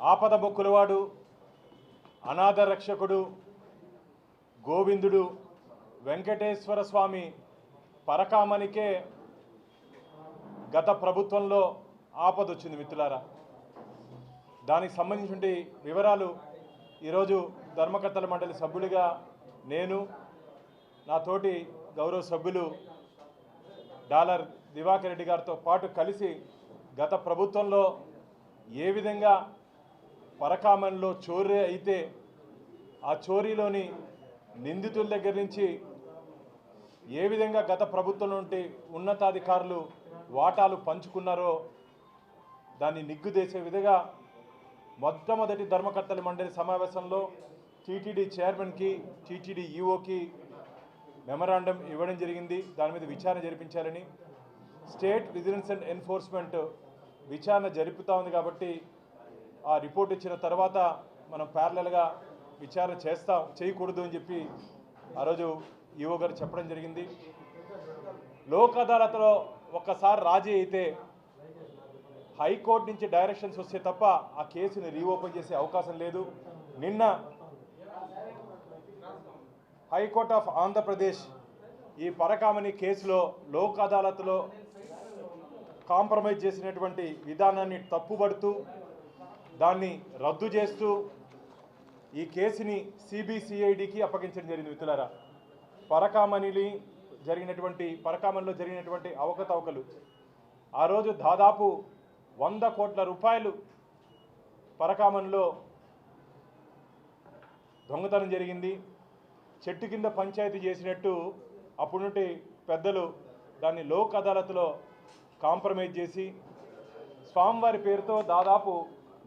ఆపద బొక్కులవాడు అనాథ రక్షకుడు గోవిందుడు వెంకటేశ్వర స్వామి పరకామనికే గత ప్రభుత్వంలో ఆపద వచ్చింది మిత్రులారా. దానికి సంబంధించిన వివరాలు ఈరోజు ధర్మకర్తల మండలి సభ్యుడిగా నేను నా తోటి గౌరవ సభ్యులు డాలర్ దివాకర్ రెడ్డి గారితో పాటు కలిసి గత ప్రభుత్వంలో ఏ విధంగా పరకామన్లో చోరీ అయితే ఆ చోరీలోని నిందితుల దగ్గర నుంచి ఏ విధంగా గత ప్రభుత్వం నుండి ఉన్నతాధికారులు వాటాలు పంచుకున్నారో దాన్ని నిగ్గుదేసే విధంగా మొట్టమొదటి ధర్మకర్తల మండలి సమావేశంలో టీటీడీ చైర్మన్కి టీటీడీ ఈఓకి మెమరాండం ఇవ్వడం జరిగింది. దాని మీద విచారణ జరిపించాలని స్టేట్ విజిలెన్స్ అండ్ ఎన్ఫోర్స్మెంట్ విచారణ జరుపుతూ ఉంది కాబట్టి ఆ రిపోర్ట్ ఇచ్చిన తర్వాత మనం ప్యారలల్గా విచారణ చేస్తాం చేయకూడదు అని చెప్పి ఆ రోజు ఈవో గారు చెప్పడం జరిగింది. లోక్ అదాలత్లో ఒక్కసారి రాజీ అయితే హైకోర్టు నుంచి డైరెక్షన్స్ వస్తే తప్ప ఆ కేసుని రీఓపెన్ చేసే అవకాశం లేదు. నిన్న హైకోర్ట్ ఆఫ్ ఆంధ్రప్రదేశ్ ఈ పరకామణి కేసులో లోక్ అదాలత్లో కాంప్రమైజ్ చేసినటువంటి విధానాన్ని తప్పుపడుతూ దాన్ని రద్దు చేస్తూ ఈ కేసుని సిబిసిఐడికి అప్పగించడం జరిగింది మిత్రులారా. పరకామణిని జరిగినటువంటి పరకామణిలో జరిగినటువంటి అవకతవకలు. ఆ రోజు దాదాపు వంద కోట్ల రూపాయలు పరకామణిలో దొంగతనం జరిగింది. చెట్టు కింద పంచాయతీ చేసినట్టు అప్పుడు నుండి పెద్దలు దాన్ని లోక్ అదాలత్లో కాంప్రమైజ్ చేసి స్వామివారి పేరుతో దాదాపు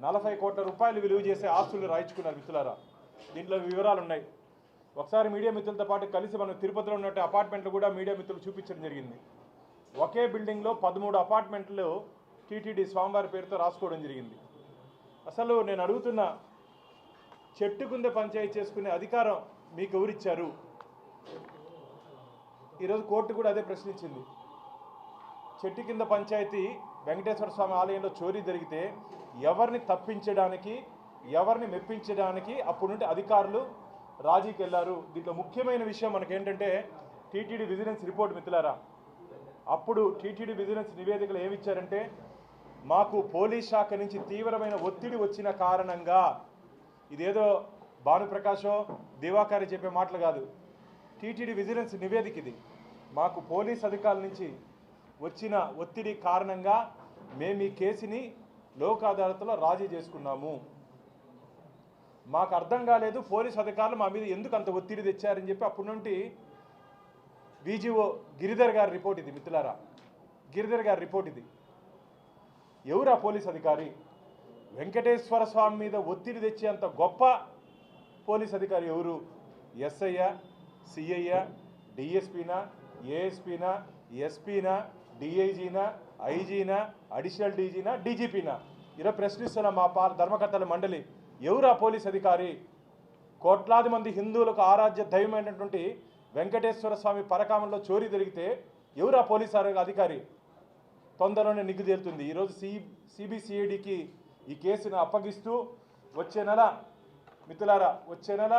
నలభై కోట్ల రూపాయలు విలువ చేసే ఆస్తులు రాయించుకున్నారు మిత్రులారా. దీంట్లో వివరాలు ఉన్నాయి ఒకసారి మీడియా మిత్రులతో పాటు కలిసి మనం తిరుపతిలో ఉన్నట్టు అపార్ట్మెంట్లు కూడా మీడియా మిత్రులు చూపించడం జరిగింది. ఒకే బిల్డింగ్లో పదమూడు అపార్ట్మెంట్లు టీటీడీ స్వామివారి పేరుతో రాసుకోవడం జరిగింది. అసలు నేను అడుగుతున్న చెట్టు కుందే పంచాయతీ చేసుకునే అధికారం మీకు ఎవరిచ్చారు ఈరోజు కోర్టు కూడా అదే ప్రశ్నించింది. చెట్టు కింద పంచాయతీ వెంకటేశ్వర స్వామి ఆలయంలో చోరీ జరిగితే ఎవరిని తప్పించడానికి ఎవరిని మెప్పించడానికి అప్పుడు నుండి అధికారులు రాజీకి వెళ్ళారు. దీంట్లో ముఖ్యమైన విషయం మనకేంటంటే టీటీడీ విజిలెన్స్ రిపోర్ట్ మిత్రులారా. అప్పుడు టీటీడీ విజిలెన్స్ నివేదికలు ఏమిచ్చారంటే మాకు పోలీస్ శాఖ నుంచి తీవ్రమైన ఒత్తిడి వచ్చిన కారణంగా ఇదేదో భానుప్రకాశో దివాకరి చెప్పే మాటలు కాదు. టీటీడీ విజిలెన్స్ నివేదిక ఇది. మాకు పోలీస్ అధికారుల నుంచి వచ్చిన ఒత్తిడి కారణంగా మేము ఈ కేసుని లోక్ అదాలత్లో రాజీ చేసుకున్నాము. మాకు అర్థం కాలేదు పోలీస్ అధికారులు మా మీద ఎందుకు అంత ఒత్తిడి తెచ్చారని చెప్పి అప్పటి నుండి విజిఓ గిరిధర్ గారి రిపోర్ట్ ఇది మిత్రులారా. గిరిధర్ గారి రిపోర్ట్ ఇది. ఎవరు ఆ పోలీస్ అధికారి? వెంకటేశ్వర స్వామి మీద ఒత్తిడి తెచ్చేంత గొప్ప పోలీస్ అధికారి ఎవరు? ఎస్ఐయా సిఐయా డిఎస్పీనా ఏఎస్పీనా ఎస్పీనా డిఐజీనా ఐజీనా అడిషనల్ డీజీనా డీజీపీనా ఇలా ప్రశ్నిస్తున్న మా పా ధర్మకర్తల మండలి ఎవరా పోలీస్ అధికారి కోట్లాది మంది హిందువులకు ఆరాధ్య దైవమైనటువంటి వెంకటేశ్వర స్వామి పరకామంలో చోరీ జరిగితే ఎవరా పోలీస్ అధికారి తొందరలోనే నిగ్గు తేలుతుంది. ఈరోజు సి సిబిసిఐడికి ఈ కేసును అప్పగిస్తూ వచ్చే నెల మిత్రులారా వచ్చే నెల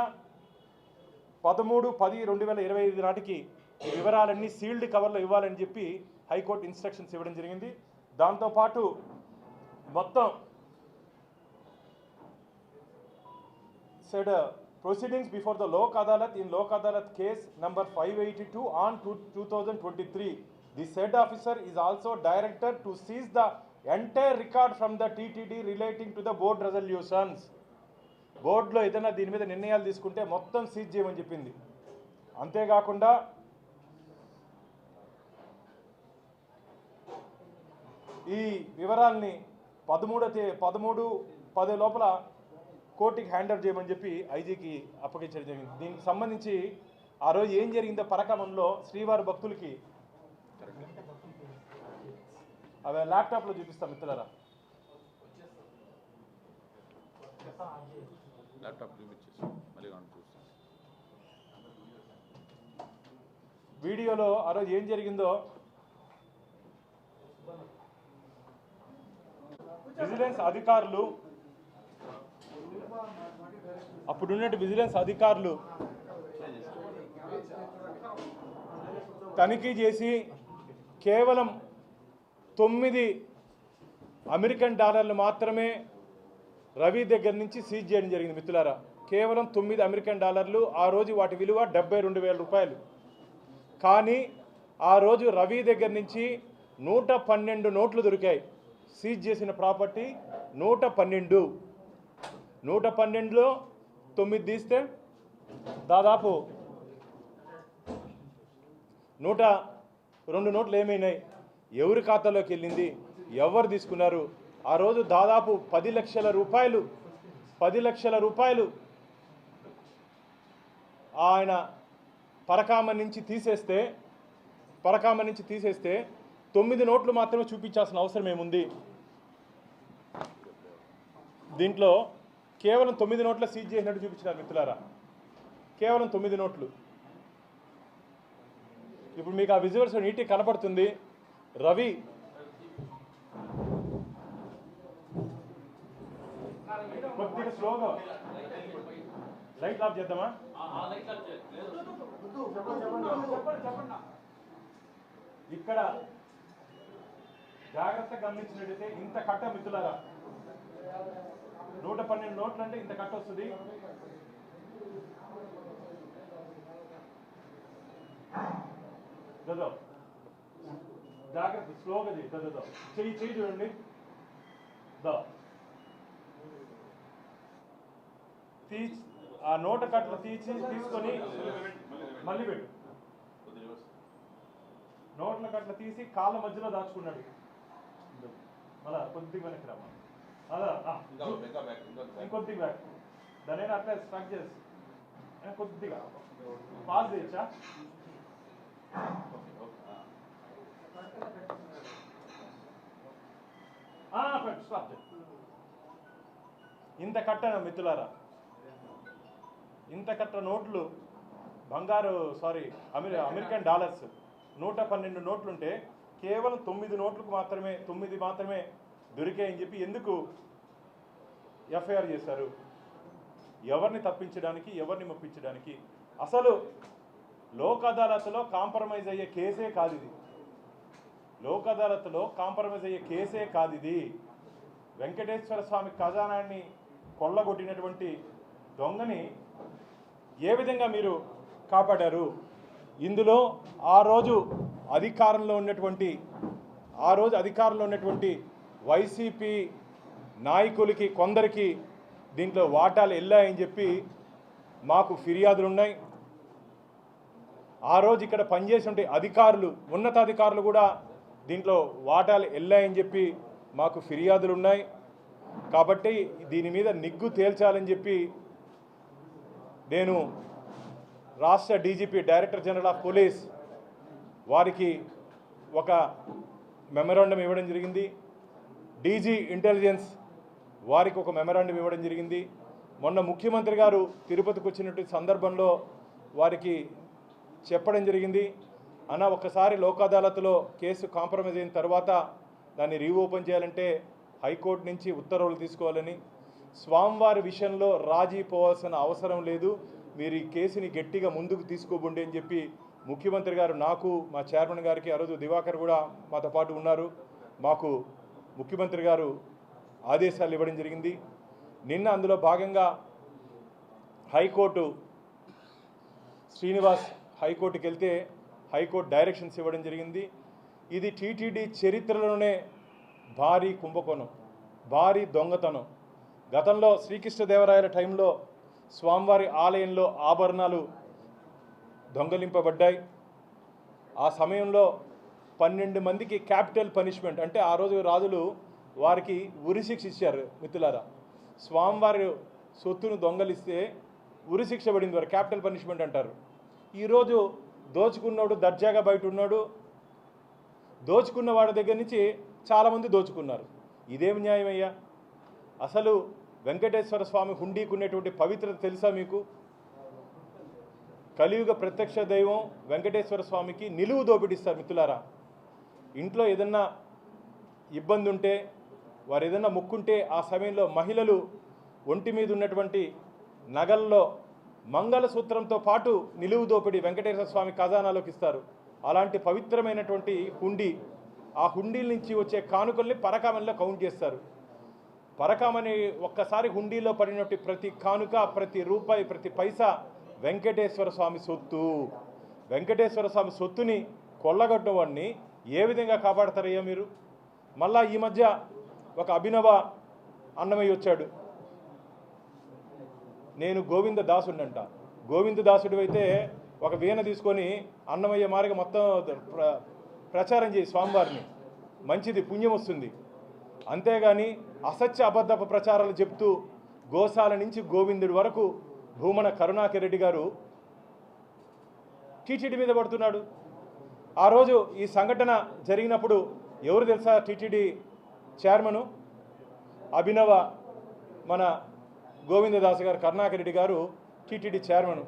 పదమూడు పది రెండు వేల ఇరవై ఐదు నాటికి వివరాలన్నీ సీల్డ్ కవర్లో ఇవ్వాలని చెప్పి హైకోర్టు ఇన్స్ట్రక్షన్స్ ఇవ్వడం జరిగింది. దాంతోపాటు మొత్తం said proceedings before the Lok Adalat in Lok Adalat case number five eighty two on two two thousand twenty three the said officer is also directed to seize the entire record from the TTD relating to the board resolutions బోర్డులో ఏదైనా దీని మీద నిర్ణయాలు తీసుకుంటే మొత్తం seize చేయమని చెప్పింది. అంతేకాకుండా ఈ వివరాల్ని పదమూడో తే పదమూడు పది లోపల కోర్టుకి హ్యాండ్ ఓవర్ చేయమని చెప్పి ఐజీకి అప్పగించడం జరిగింది. దీనికి సంబంధించి ఆ రోజు ఏం జరిగిందో పరకమంలో శ్రీవారి భక్తులకి అవి ల్యాప్టాప్లో చూపిస్తాం మిత్రులారా. ల్యాప్టాప్ చూపించేసి మళ్ళీ కావాలి చూస్తాను. వీడియోలో ఆ రోజు ఏం జరిగిందో విజిలెన్స్ అధికారులు అప్పుడున్నట్టు విజిలెన్స్ అధికారులు తనిఖీ చేసి కేవలం తొమ్మిది అమెరికన్ డాలర్లు మాత్రమే రవి దగ్గర నుంచి సీజ్ చేయడం జరిగింది మిత్రులారా. కేవలం తొమ్మిది అమెరికన్ డాలర్లు ఆ రోజు వాటి విలువ డెబ్బై రెండు వేల రూపాయలు. కానీ ఆ రోజు రవి దగ్గర నుంచి నూట పన్నెండు నోట్లు దొరికాయి. సీజ్ చేసిన ప్రాపర్టీ నూట పన్నెండు. నూట పన్నెండులో తొమ్మిది తీస్తే దాదాపు నూట రెండు నోట్లు ఏమైనాయి? ఎవరి ఖాతాలోకి వెళ్ళింది? ఎవరు తీసుకున్నారు? ఆ రోజు దాదాపు పది లక్షల రూపాయలు పది లక్షల రూపాయలు ఆయన పరకామ నుంచి తీసేస్తే పరకామ నుంచి తీసేస్తే తొమ్మిది నోట్లు మాత్రమే చూపించాల్సిన అవసరం ఏముంది? దీంట్లో కేవలం తొమ్మిది నోట్ల సీజ్ చేసినట్టు చూపించినారు మిత్రులారా. కేవలం తొమ్మిది నోట్లు. ఇప్పుడు మీకు ఆ విజువల్స్ నీటి కనపడుతుంది. రవి. కొద్దిగా స్లోగా. లైట్ ఆఫ్ చేద్దామా? ఇక్కడ జాగ్రత్త గమనించినట్టయితే ఇంత కట్ట మిత్రులారా? నూట పన్నెండు నోట్లు అంటే ఇంత కట్ట వస్తుంది. దదో. జాగ్రత్త స్లోగా చేయి దదో చెయ్యి చెయ్యి చూడండి. దా. తీ ఆ నోట కట్టలు తీసి తీసుకొని మళ్ళీ పెట్టు. నోట్ల కట్ల తీసి కాళ్ళ మధ్యలో దాచుకున్నాడు. మళ్ళా కొద్దిగా వెనక్కి రమ్మా అలా ఆ, ఇంకొద్దిగా బ్యాక్ దాని అట్లా స్ట్రక్ చేసి కొద్దిగా పాస్ చేయొచ్చా? స్టాప్. ఇంత కట్ట మిత్రులారా. ఇంత కట్ట నోట్లు బంగారు సారీ అమెరి అమెరికన్ డాలర్స్. నూట పన్నెండు నోట్లుంటే కేవలం తొమ్మిది నోట్లకు మాత్రమే తొమ్మిది మాత్రమే దొరికాయని చెప్పి ఎందుకు ఎఫ్ఐఆర్ చేశారు? ఎవరిని తప్పించడానికి ఎవరిని మొప్పించడానికి? అసలు లోక్ అదాలత్లో కాంప్రమైజ్ అయ్యే కేసే కాదు ఇది. లోక్ అదాలత్లో కాంప్రమైజ్ అయ్యే కేసే కాదు ఇది. వెంకటేశ్వర స్వామి ఖజానాన్ని కొల్లగొట్టినటువంటి దొంగని ఏ విధంగా మీరు కాపాడారు? ఇందులో ఆ రోజు అధికారంలో ఉన్నటువంటి ఆ రోజు అధికారంలో ఉన్నటువంటి వైసీపీ నాయకులకి కొందరికి దీంట్లో వాటాలు వెళ్ళాయని చెప్పి మాకు ఫిర్యాదులు ఉన్నాయి. ఆ రోజు ఇక్కడ పనిచేసే అధికారులు ఉన్నతాధికారులు కూడా దీంట్లో వాటాలు వెళ్ళాయని చెప్పి మాకు ఫిర్యాదులు ఉన్నాయి. కాబట్టి దీని మీద నిగ్గు తేల్చాలని చెప్పి నేను రాష్ట్ర DGP director general of police వారికి ఒక మెమరాండం ఇవ్వడం జరిగింది. డీజీ ఇంటెలిజెన్స్ వారికి ఒక మెమరాండం ఇవ్వడం జరిగింది. మొన్న ముఖ్యమంత్రి గారు తిరుపతికి వచ్చినటువంటి సందర్భంలో వారికి చెప్పడం జరిగింది. అన్న ఒకసారి లోక్ అదాలత్లో కేసు కాంప్రమైజ్ అయిన తర్వాత దాన్ని రీఓపెన్ చేయాలంటే హైకోర్టు నుంచి ఉత్తర్వులు తీసుకోవాలని. స్వామివారి విషయంలో రాజీ పోవాల్సిన అవసరం లేదు. మీరు ఈ కేసుని గట్టిగా ముందుకు తీసుకోబండి అని చెప్పి ముఖ్యమంత్రి గారు నాకు మా చైర్మన్ గారికి ఆ రోజు దివాకర్ కూడా మాతో పాటు ఉన్నారు. మాకు ముఖ్యమంత్రి గారు ఆదేశాలు ఇవ్వడం జరిగింది. నిన్న అందులో భాగంగా హైకోర్టు శ్రీనివాస్ హైకోర్టుకి వెళ్తే హైకోర్టు డైరెక్షన్స్ ఇవ్వడం జరిగింది. ఇది టీటీడీ చరిత్రలోనే భారీ కుంభకోణం భారీ దొంగతనం. గతంలో శ్రీకృష్ణదేవరాయల టైంలో స్వామివారి ఆలయంలో ఆభరణాలు దొంగలింపబడ్డాయి. ఆ సమయంలో పన్నెండు మందికి క్యాపిటల్ పనిష్మెంట్ అంటే ఆ రోజు రాజులు వారికి ఉరిశిక్ష ఇచ్చారు మిత్రులారా. స్వామివారి సొత్తును దొంగలిస్తే ఉరిశిక్ష పడింది వారు క్యాపిటల్ పనిష్మెంట్ అంటారు. ఈరోజు దోచుకున్నాడు దర్జాగా బయట ఉన్నాడు. దోచుకున్న వాడి దగ్గర నుంచి చాలామంది దోచుకున్నారు. ఇదేం న్యాయమయ్యా? అసలు వెంకటేశ్వర స్వామి హుండీకి ఉన్నటువంటి పవిత్రత తెలుసా మీకు? కలియుగ ప్రత్యక్ష దైవం వెంకటేశ్వర స్వామికి నిలువు దోపిడిస్తారు మిత్రులారా. ఇంట్లో ఏదన్నా ఇబ్బంది ఉంటే వారు ఏదన్నా ముక్కుంటే ఆ సమయంలో మహిళలు ఒంటి మీద ఉన్నటువంటి నగల్లో మంగళసూత్రంతో పాటు నిలువు దోపిడి వెంకటేశ్వర స్వామి ఖజానాలోకి ఇస్తారు. అలాంటి పవిత్రమైనటువంటి హుండీ ఆ హుండీల నుంచి వచ్చే కానుకల్ని పరకామంలో కౌంట్ చేస్తారు. పరకామని ఒక్కసారి హుండీలో పడినట్టు ప్రతి కానుక ప్రతి రూపాయి ప్రతి పైసా వెంకటేశ్వర స్వామి సొత్తు. వెంకటేశ్వర స్వామి సొత్తుని కొల్లగొట్టిన వాడిని ఏ విధంగా కాపాడతారయ్యా మీరు? మళ్ళా ఈ మధ్య ఒక అభినవ అన్నమయ్య వచ్చాడు. నేను గోవింద దాసుడినంట. గోవింద దాసుడు అయితే ఒక వీణ తీసుకొని అన్నమయ్య మార్గం మొత్తం ప్ర ప్రచారం చేయి స్వామివారిని. మంచిది పుణ్యం వస్తుంది. అంతేగాని అసత్య అబద్ధపు ప్రచారాలు చెప్తూ గోశాల నుంచి గోవిందుడి వరకు భూమన కరుణాకర్ రెడ్డి గారు టీటీడీ మీద పడుతున్నాడు. ఆ రోజు ఈ సంఘటన జరిగినప్పుడు ఎవరు తెలుసా టీటీడీ చైర్మను? అభినవ మన గోవిందదాస్ గారు కరుణాకర్ రెడ్డి గారు టీటీడీ చైర్మను.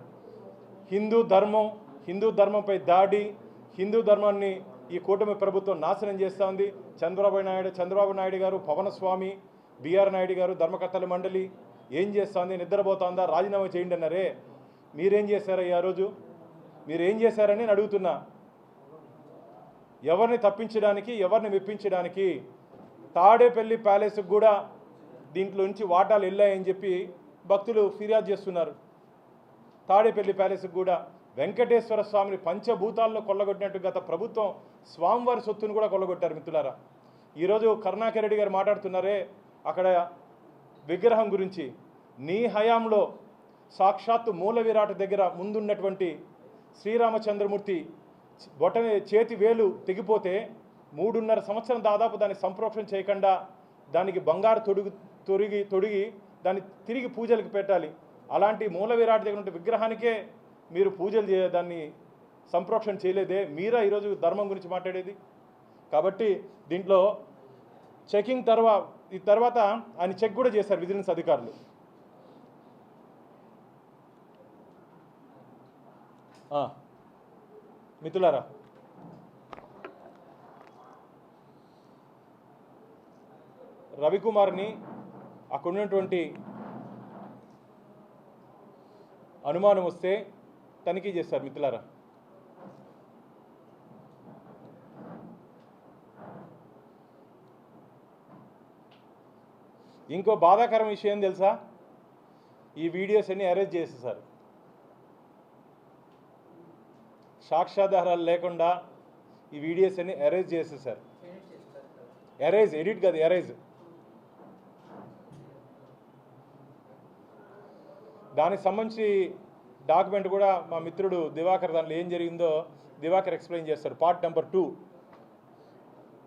హిందూ ధర్మం హిందూ ధర్మంపై దాడి హిందూ ధర్మాన్ని ఈ కూటమి ప్రభుత్వం నాశనం చేస్తూ ఉంది చంద్రబాబు నాయుడు చంద్రబాబు నాయుడు గారు పవన స్వామి నాయుడు గారు ధర్మకర్తల మండలి ఏం చేస్తోంది? నిద్రపోతుందా? రాజీనామా చేయండి అన్నారే. మీరేం చేశారయ్యా ఆ రోజు? మీరేం చేశారని నేను అడుగుతున్నా. ఎవరిని తప్పించడానికి ఎవరిని మెప్పించడానికి తాడేపల్లి ప్యాలెస్కి కూడా దీంట్లోంచి వాటాలు వెళ్ళాయని చెప్పి భక్తులు ఫిర్యాదు చేస్తున్నారు. తాడేపల్లి ప్యాలెస్కి కూడా వెంకటేశ్వర స్వామిని పంచభూతాల్లో కొల్లగొట్టినట్టు గత ప్రభుత్వం స్వామివారి సొత్తును కూడా కొల్లగొట్టారు మిత్రులారా. ఈరోజు కరుణాకర్ రెడ్డి గారు మాట్లాడుతున్నారే అక్కడ విగ్రహం గురించి. నీ హయాంలో సాక్షాత్తు మూల విరాట దగ్గర ముందున్నటువంటి శ్రీరామచంద్రమూర్తి బొటని చేతి వేలు తెగిపోతే మూడున్నర సంవత్సరం దాదాపు దాన్ని సంప్రోక్షణ చేయకుండా దానికి బంగారు తొడుగు తొడిగి తొడిగి దాన్ని తిరిగి పూజలకు పెట్టాలి. అలాంటి మూల విరాట్ దగ్గర ఉంటే విగ్రహానికే మీరు పూజలు చే దాన్ని సంప్రోక్షణ చేయలేదే మీరా ఈరోజు ధర్మం గురించి మాట్లాడేది? కాబట్టి దీంట్లో చెకింగ్ తర్వాత ఈ తర్వాత ఆయన చెక్ కూడా చేశారు విజిలెన్స్ అధికారులు. మిత్రులారా. రవికుమార్ని అక్కడ ఉన్నటువంటి అనుమానం వస్తే తనిఖీ చేస్తారు మిత్రులారా. ఇంకో బాధాకరం విషయం తెలుసా? ఈ వీడియోస్ అన్ని అరేంజ్ చేసేసారు సాక్ష్యాధారాలు లేకుండా ఈ వీడియోస్ అన్ని అరేంజ్ చేసేసారు ఎరేజ్ ఎడిట్ కాదు ఎరేజ్ దానికి సంబంధించి డాక్యుమెంట్ కూడా మా మిత్రుడు దివాకర్ దాంట్లో ఏం జరిగిందో దివాకర్ ఎక్స్ప్లెయిన్ చేస్తారు పార్ట్ నెంబర్ టూ.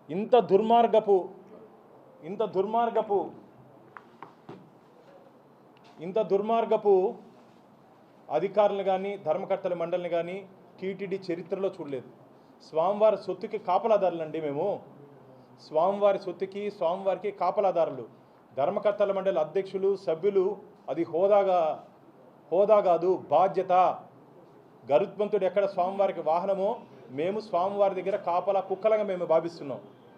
ఇంత దుర్మార్గపు ఇంత దుర్మార్గపు ఇంత దుర్మార్గపు అధికారులు కానీ ధర్మకర్తల మండలిని కానీ టీటీడీ చరిత్రలో చూడలేదు. స్వామివారి సొత్తుకి కాపలాదారులండి మేము. స్వామివారి సొత్తుకి స్వామివారికి కాపలాదారులు. ధర్మకర్తల మండలి అధ్యక్షులు సభ్యులు అది హోదాగా హోదా కాదు బాధ్యత. గరుత్మంతుడు ఎక్కడ స్వామివారికి వాహనమో మేము స్వామివారి దగ్గర కాపలా కుక్కలంగా మేము భావిస్తున్నాం.